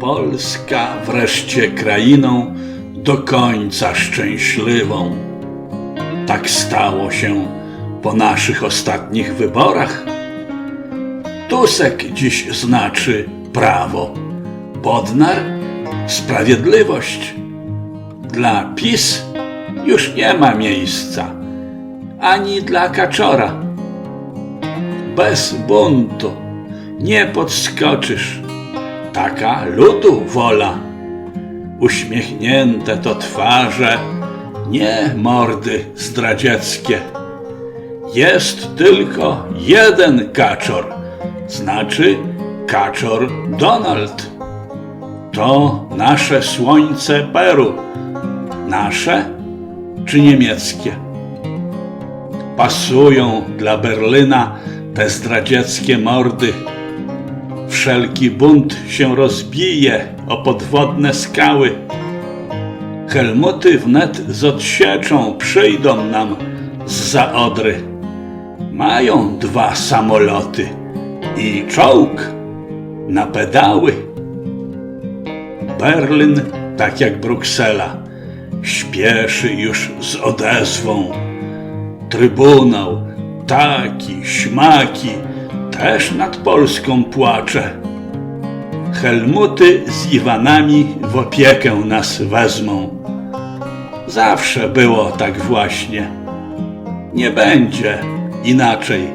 Polska wreszcie krainą do końca szczęśliwą. Tak stało się po naszych ostatnich wyborach. Tusek dziś znaczy prawo, Bodnar sprawiedliwość. Dla PiS już nie ma miejsca, ani dla Kaczora. Bez buntu nie podskoczysz. Taka ludu wola. Uśmiechnięte to twarze, nie mordy zdradzieckie. Jest tylko jeden kaczor, znaczy kaczor Donald. To nasze słońce Peru. Nasze czy niemieckie? Pasują dla Berlyna te zdradzieckie mordy. Wszelki bunt się rozbije o podwodne skały. Helmuty wnet z odsieczą przyjdą nam z Odry. Mają dwa samoloty i czołg na pedały. Berlin, tak jak Bruksela, śpieszy już z odezwą. Trybunał, taki, śmaki, też nad Polską płacze. Helmuty z Iwanami w opiekę nas wezmą. Zawsze było tak właśnie. Nie będzie inaczej.